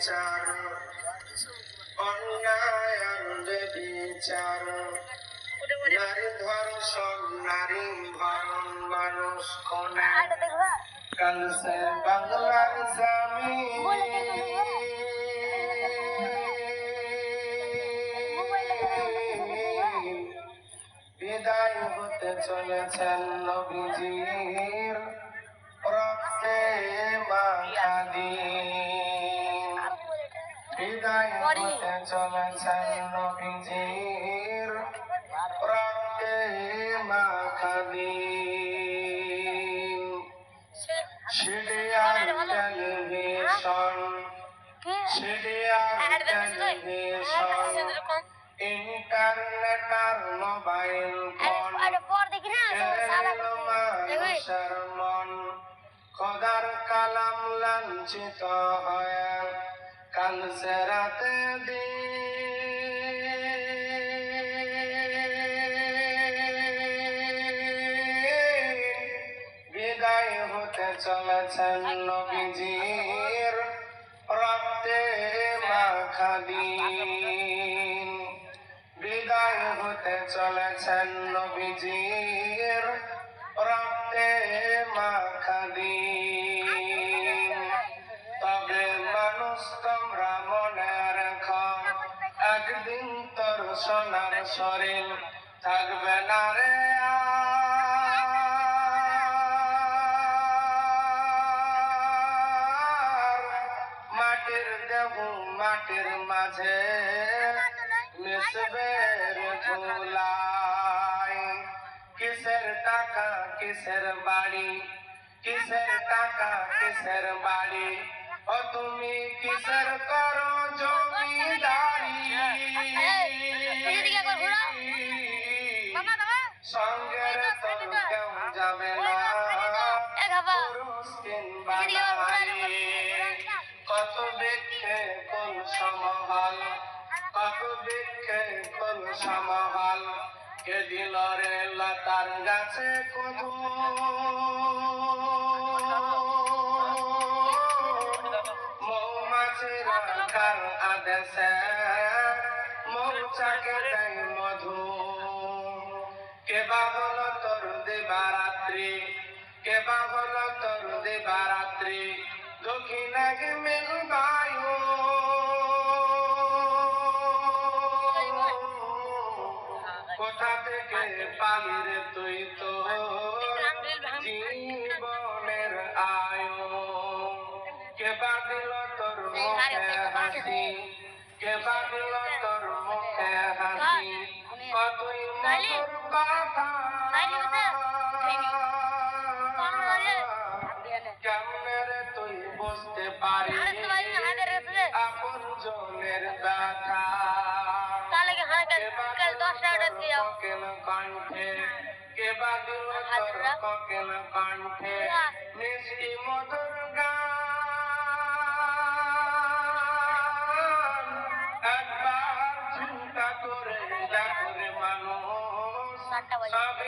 বিচার, অন্যায় আর বিচার নারী ধর্ষণ নারী ভরণ মানুষ খনে কালসে বাংলার জামি বিদায় হতে চলেছেন নবীজির রক্তে মাথা টেলিভিশন ইন্টারনেট আর মোবাইল ফোন মানুষের মন খোদার কালাম লাঞ্ছিত হয় কাল সে রাতে বিদায় হতে চলেছেন নবীজির রক্তে মাখা দিন। বিদায় হতে চলেছেন নবীজির সোনার শরীর থাকবে না রে মাটির দেহ মাটির মাঝে মিশবে ধুলাই। কিসের টাকা, কিসের বাড়ি? কিসের টাকা, কিসের বাড়ি? ও তুমি কিসের করো জমিদারি? সঙ্গের তো কেউ যাবে না পুরুষ কিংবা নারী কত কোন সমহাল কত বৃক্ষে কোন সমহাল কে দিল রে লতার গাছে কদু মৌমাছিরা কার আদেশে মৌচাকে দেয় মধু। কেবা হল তোর দিবারাত্রি কেবা হল তোর দিবারাত্রি দক্ষিণাগ মিল বায়ু। কোথা থেকে পালি রে তুই তো জীবনের আয়ু? কেবা দিল তোর মুখে হাসি? কেবা দিল তোর মুখে হাসি? কতই কেমনে তুই বুঝতে পারি আপন জনের ব্যথা ককেল কণ্ঠে তোর কণ্ঠে? মিষ্টি মধুর গান মানুষ